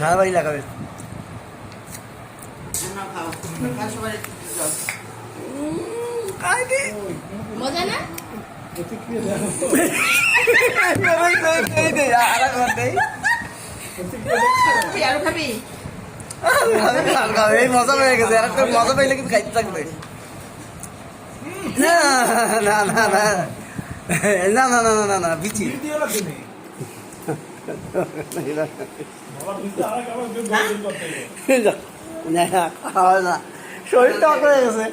সারা বাড়ি মজা না মজা পেয়ে মজা পাইলে কিন্তু খাইতে থাকবে না না না না না না না না বিচি শরীর টক হয়ে গেছে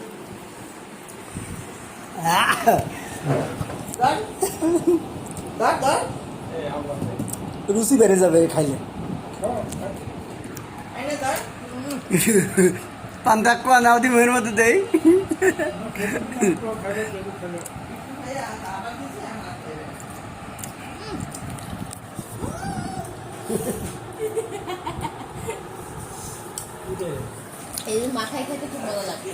রুচি বেড়ে যাবে খাইলে পান্তা কোয়া নাও দি মধ্যে দেই এই মাথায় খেতে খুব ভালো লাগে